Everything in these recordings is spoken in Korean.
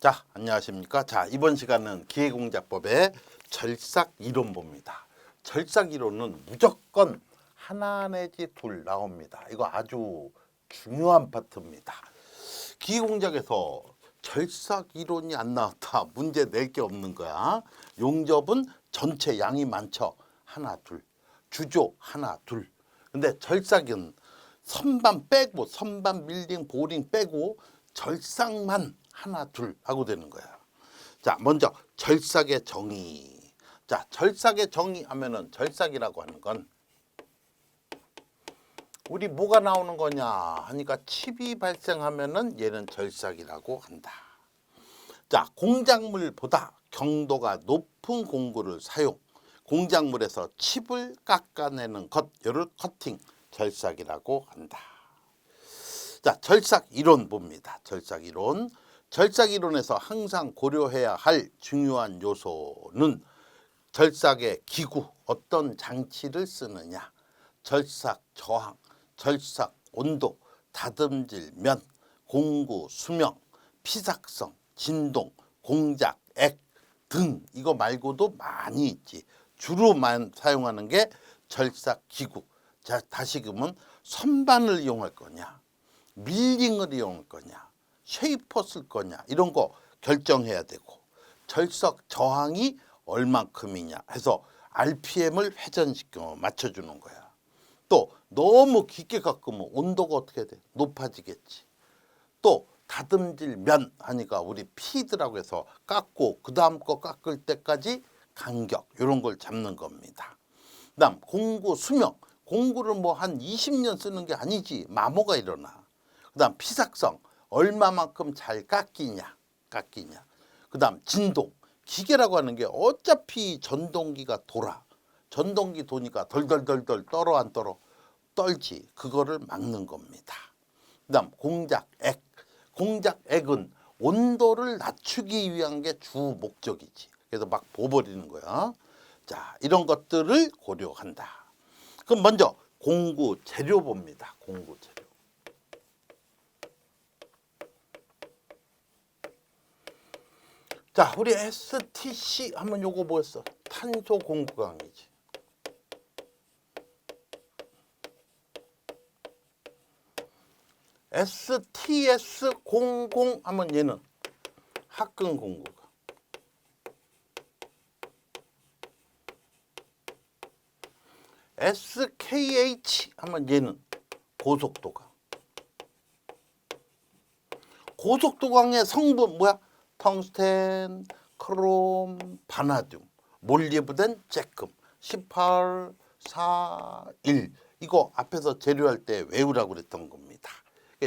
자, 안녕하십니까? 자, 이번 시간은 기계공작법의 절삭 이론 봅니다. 절삭 이론은 무조건 하나 내지 둘 나옵니다. 이거 아주 중요한 파트입니다. 기계공작에서 절삭 이론이 안 나왔다. 문제 낼 게 없는 거야. 용접은 전체 양이 많죠. 하나, 둘. 주조 하나, 둘. 근데 절삭은 선반 빼고 선반 밀링 보링 빼고 절삭만 하나 둘 하고 되는 거야. 자, 먼저 절삭의 정의. 자, 절삭의 정의 하면은 절삭이라고 하는 건 우리 뭐가 나오는 거냐 하니까 칩이 발생하면은 얘는 절삭이라고 한다. 자, 공작물보다 경도가 높은 공구를 사용. 공작물에서 칩을 깎아내는 것, 요를 커팅, 절삭이라고 한다. 자, 절삭 이론 봅니다. 절삭 이론. 절삭 이론에서 항상 고려해야 할 중요한 요소는 절삭의 기구, 어떤 장치를 쓰느냐, 절삭 저항, 절삭 온도, 다듬질 면, 공구 수명, 피삭성, 진동, 공작, 액 등 이거 말고도 많이 있지. 주로만 사용하는 게 절삭 기구. 자, 다시금은 선반을 이용할 거냐, 밀링을 이용할 거냐, 쉐이퍼 쓸 거냐 이런 거 결정해야 되고 절삭 저항이 얼만큼이냐 해서 RPM을 회전시켜 맞춰주는 거야. 또 너무 깊게 깎으면 온도가 어떻게 돼? 높아지겠지. 또 다듬질 면 하니까 우리 피드라고 해서 깎고 그 다음 거 깎을 때까지 간격 이런 걸 잡는 겁니다. 그다음 공구 수명 공구를 뭐 한 20년 쓰는 게 아니지 마모가 일어나. 그다음 피삭성 얼마만큼 잘 깎이냐 깎이냐. 그 다음 진동 기계라고 하는 게 어차피 전동기가 돌아. 전동기 도니까 덜덜덜덜 떨어 안 떨어 떨지 그거를 막는 겁니다. 그 다음 공작액 공작액은 온도를 낮추기 위한 게 주 목적이지. 그래서 막 보버리는 거야. 자 이런 것들을 고려한다. 그럼 먼저 공구 재료 봅니다. 공구 재료. 자, 우리 STC 하면 요거 뭐였어? 탄소 공구강이지. STS 00 하면 얘는 합금 공구강. SKH 하면 얘는 고속도강. 고속도강의 성분 뭐야? 텅스텐, 크롬, 바나듐, 몰리브덴, 쬐끔, 18, 4, 1 이거 앞에서 재료할 때 외우라고 그랬던 겁니다.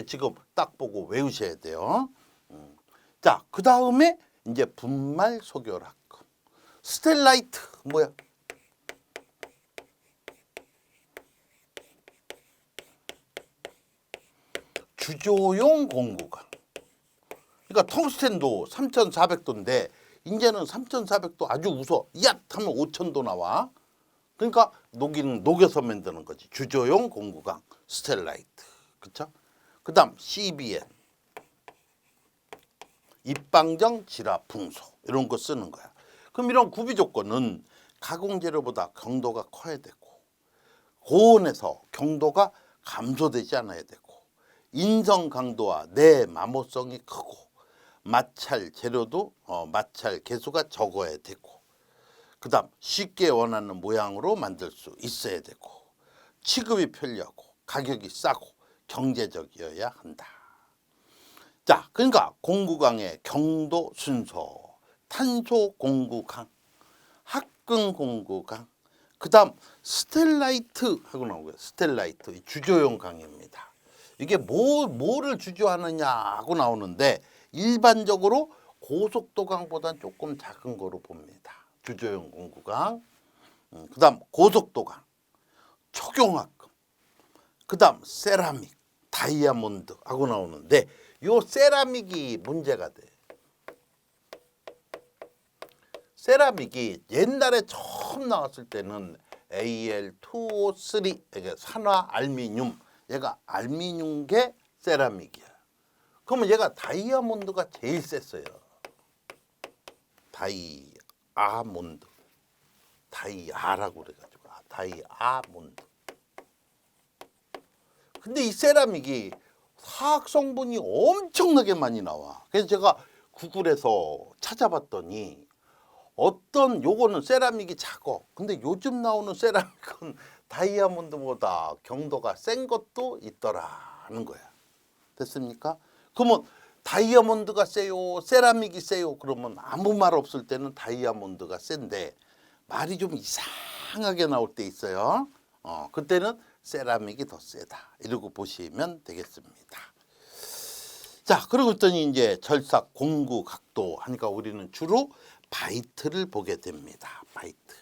지금 딱 보고 외우셔야 돼요. 음. 자, 그 다음에 이제 분말 소결합금. 스텔라이트 뭐야? 주조용 공구강. 그러니까 텅스텐도 3,400도인데 이제는 3,400도 아주 웃어. 야 하면 5,000도 나와. 그러니까 녹이는 녹여서 만드는 거지. 주조용 공구강 스텔라이트. 그렇죠? 그다음 CBN 입방정 지라 풍소 이런 거 쓰는 거야. 그럼 이런 구비 조건은 가공 재료보다 경도가 커야 되고 고온에서 경도가 감소되지 않아야 되고 인성 강도와 내 마모성이 크고 마찰 재료도 어, 마찰 개수가 적어야 되고 그 다음 쉽게 원하는 모양으로 만들 수 있어야 되고 취급이 편리하고 가격이 싸고 경제적이어야 한다. 자, 그러니까 공구강의 경도 순서, 탄소 공구강, 합금 공구강, 그 다음 스텔라이트 하고 나오고요. 스텔라이트 주조용 강입니다. 이게 뭐 뭐를 주조하느냐 하고 나오는데 일반적으로 고속도강보다는 조금 작은 거로 봅니다. 주조용 공구강. 음, 그 다음 고속도강, 초경합금, 그 다음 세라믹, 다이아몬드 하고 나오는데 요 세라믹이 문제가 돼. 세라믹이 옛날에 처음 나왔을 때는 Al2O3 이게 산화 알미늄 얘가 알미늄계 세라믹이야. 그러면 얘가 다이아몬드가 제일 셌어요. 다이아몬드. 다이아라고 그래가지고. 아, 다이아몬드. 근데 이 세라믹이 화학 성분이 엄청나게 많이 나와. 그래서 제가 구글에서 찾아봤더니 어떤 요거는 세라믹이 작어. 근데 요즘 나오는 세라믹은 다이아몬드보다 경도가 센 것도 있더라는 거야. 됐습니까? 그러면 다이아몬드가 세요, 세라믹이 세요. 그러면 아무 말 없을 때는 다이아몬드가 센데 말이 좀 이상하게 나올 때 있어요. 어, 그때는 세라믹이 더 세다. 이러고 보시면 되겠습니다. 자, 그러고 있더니 이제 절삭, 공구, 각도 하니까 우리는 주로 바이트를 보게 됩니다. 바이트.